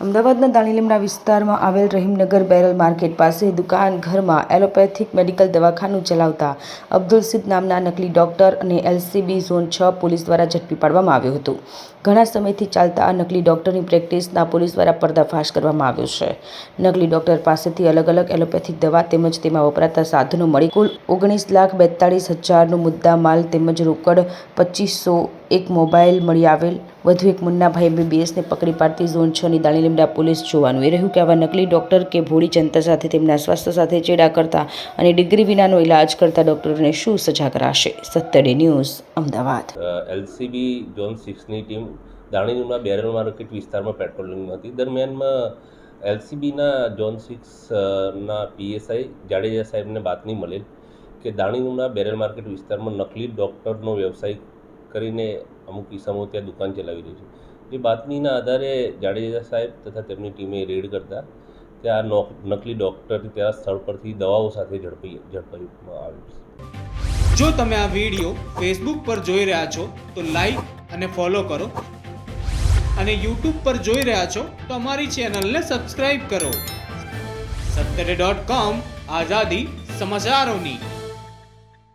અમદાવાદના દાણીલીમડા વિસ્તારમાં આવેલ રહીમનગર બેરલ માર્કેટ પાસે દુકાન ઘરમાં એલોપેથિક મેડિકલ દવાખાનું ચલાવતા અબ્દુલ સિદ્ધ નામના નકલી ડોક્ટર અને એલસીબી ઝોન છ પોલીસ દ્વારા ઝડપી પાડવામાં આવ્યું હતું. ઘણા સમયથી ચાલતા આ નકલી ડોક્ટરની પ્રેક્ટિસના પોલીસ દ્વારા પર્દાફાશ કરવામાં આવ્યો છે. નકલી ડોક્ટર પાસેથી અલગ અલગ એલોપેથિક દવા તેમજ તેમાં વપરાતા સાધનો મળી. કુલ ઓગણીસ લાખ બેતાળીસ હજારનો મુદ્દા માલ તેમજ રોકડ પચીસો એક મોબાઈલ મળી આવેલ વધુ એક મુન્નાભાઈ એમબીબીએસને પકડી પાડતી ઝોન છની દાણી દાણીલીમડા પોલીસ જોવાનું. એ રહ્યું કે આવા નકલી ડોક્ટર કે ભોળી જનતા સાથે તેમના સ્વાસ્થ્ય સાથે ચેડા કરતા અને ડિગ્રી વિનાનો ઇલાજ કરતા ડોક્ટરોને શું સજા કરાશે? Saturday news, Ahmedabad. LCB zone સિક્સની team Danilimda barrel market વિસ્તારમાં પેટ્રોલિંગ હતી. દરમિયાનમાં એલસીબીના ઝોન સિક્સના પીએસઆઈ જાડેજા સાહેબને બાતમી મળેલ કે દાણીલીમડા બેરલ માર્કેટ વિસ્તારમાં નકલી ડૉક્ટરનો વ્યવસાય કરીને અમુક કિસ્સામાં ત્યાં દુકાન ચલાવી રહી છે. એ બાતમીના આધારે જાડેજા સાહેબ તથા તેમની ટીમે રેડ કરતા ત્યાં નકલી ડૉક્ટર ત્યાં સ્થળ પરથી દવાઓ સાથે ઝડપી, ઝડપાયું આવ્યું છે. જો તમે આ વીડિયો ફેસબુક પર જોઈ રહ્યા છો, તો લાઈક અને ફોલો કરો. અને યુટ્યુબ પર જોઈ રહ્યા છો, તો અમારી ચેનલને સબસ્ક્રાઈબ કરો. સત્તરે ડોટ કોમ આઝાદી સમાચારોની.